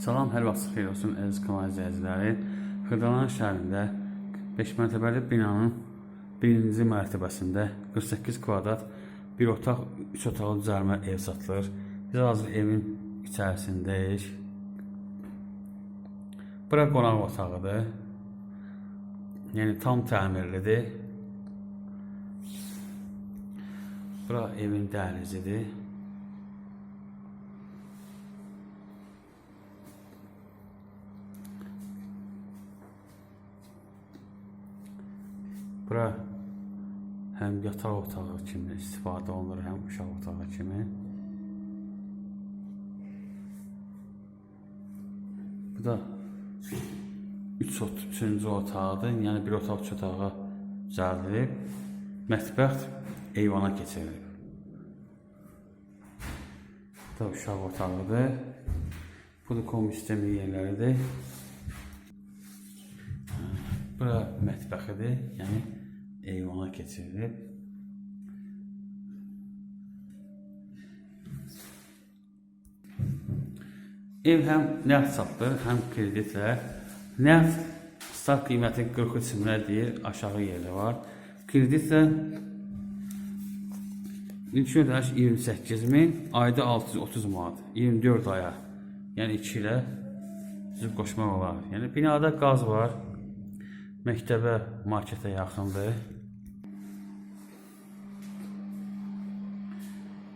Salam, hər vaxt xeyir olsun əziz kanal izləyiciləri. Xırdalan şəhərində 5 mərtəbəli binanın birinci mərtəbəsində 48 kvadrat bir otaq, 3 otaqlı düzəlmə ev satılır. Biz hazır evin içərisindəyik. Bura qonaq otağıdır. Yəni tam təmirlidir. Bura evin dəhlizidir. Bura həm yataq otağı kimi istifadə olunur, həm uşaq otağı kimi. Bu da 3 ot, 3-cü otaqdır. Yəni bir otaq, 3 otağa düzəldilib. Mətbəx eyvana keçirilib. Bu da uşaq otağıdır. Bu da komistemi yerləridir. Bura mətbəxidir, yəni eyvana keçirilib. Ev həm nəqd satılır, həm kreditlə. Nəqd start qiyməti 43 min lira deyir, aşağı yerdə var. Kreditlə ilk ödəniş 28 min, ayda 630 manat, 24 aya. Yəni 2 ilə düzüb qoşmaq olar. Yəni binada qaz var. Məktəbə, marketə yaxındır.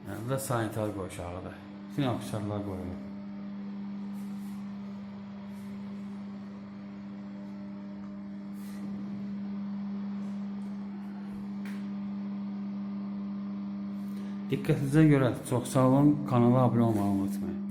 Yəni, da sanitar qoşağıdır. Bütün aksesuarlar qoyulub. Diqqətinizə görə çox sağ olun. Kanala abunə olmağı unutmayın.